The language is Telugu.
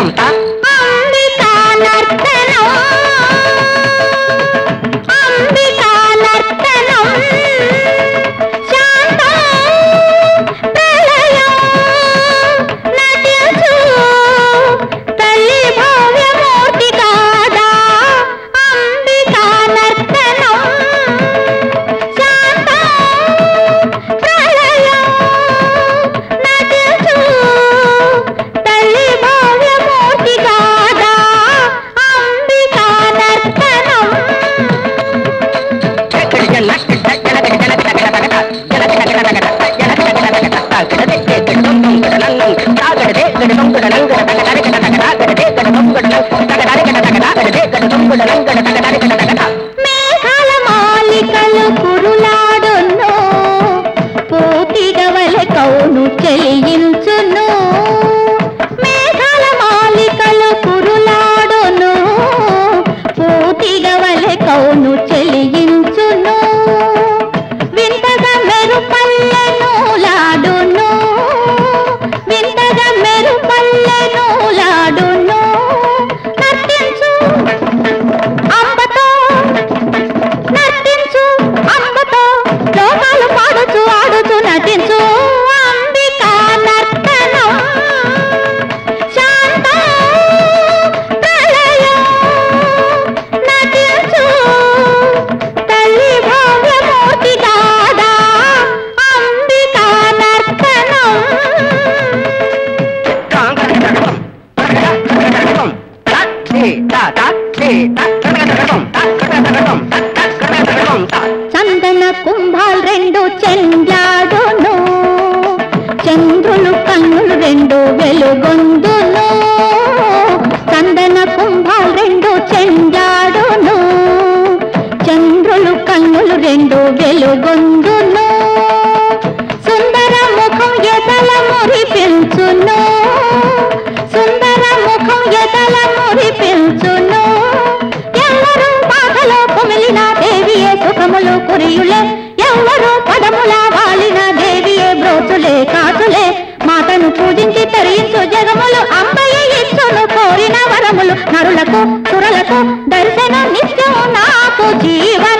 I'm done. canal de చందన కుంభాలు రెండు చెండాడును చంద్రులు కన్నులు రెండు వెలుగొందును. చందన కుంభాలు రెండు చెండాడును చంద్రులు కన్నులు రెండు వెలుగొందును. తరించి తరించు జగములు అంబయ్య ఇచ్చును కోరిన వరములు. నరులకు కురలకు దర్శనం నిత్యం నాకు జీవన